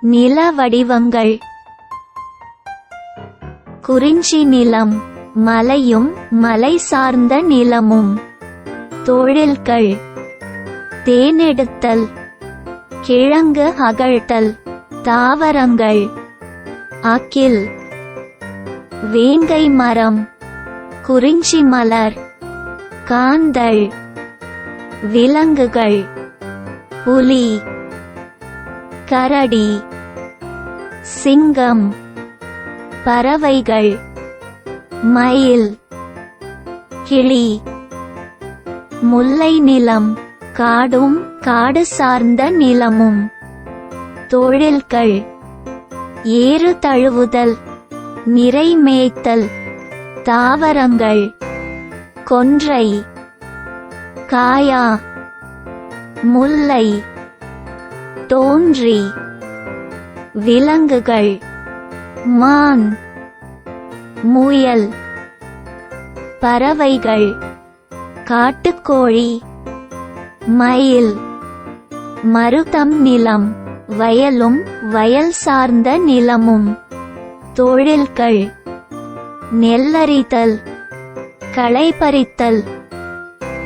நில வடிவங்கள் குறிஞ்சி நிலம் மலையும் மலை சார்ந்த நிலமும். தொழில்கள் தேனெடுத்தல் கிழங்கு அகழ்த்தல் தாவரங்கள். அக்கில் வேங்கை மரம் குறிஞ்சி மலர் காந்தள் விலங்குகள் புலி கரடி. சிங்கம் பறவைகள் மயில் கிளி முல்லை நிலம் காடும் காடு சார்ந்த நிலமும் தொழில்கள் ஏறு தழுவுதல் நிறை மேய்த்தல் தாவரங்கள் கொன்றை காயா முல்லை தோன்றி விலங்குகள். மான். முயல். பறவைகள். காட்டுக்கோழி. மயில். மருதம் நிலம். வயலும் வயல் சார்ந்த நிலமும். தொழில்கள். நெல்லரித்தல் களை பறித்தல்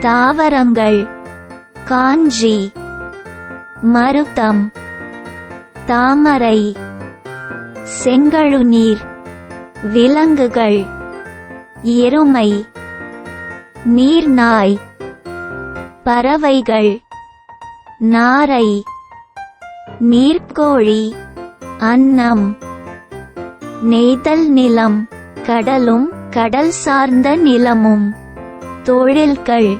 தாவரங்கள். காஞ்சி. மருதம். தாமரை செங்கழுநீர் விலங்குகள் எருமை நீர்நாய் பறவைகள் நாரை நீர்க்கோழி அன்னம் நெய்தல் நிலம் கடலும் கடல் சார்ந்த நிலமும் தொழில்கள்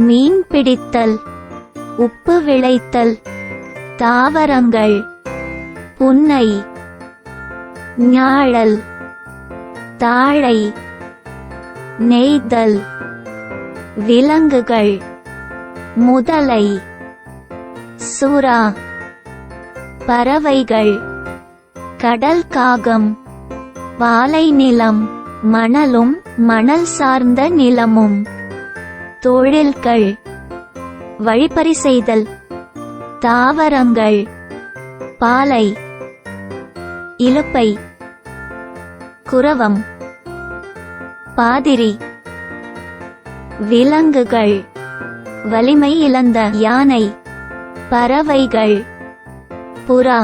மீன் பிடித்தல் உப்பு விளைத்தல் தாவரங்கள். புன்னை ஞாழல். தாழை. நெய்தல். விலங்குகள். முதலை. சுறா. பறவைகள். கடல் காகம். பாலை நிலம். மணலும் மணல் சார்ந்த நிலமும். தொழில்கள். வழிப்பறி செய்தல். தாவரங்கள் பாலை இலுப்பை குரவம் பாதிரி விலங்குகள் வலிமை இழந்த யானை பறவைகள் புறா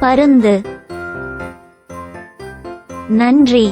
பருந்து. நன்றி.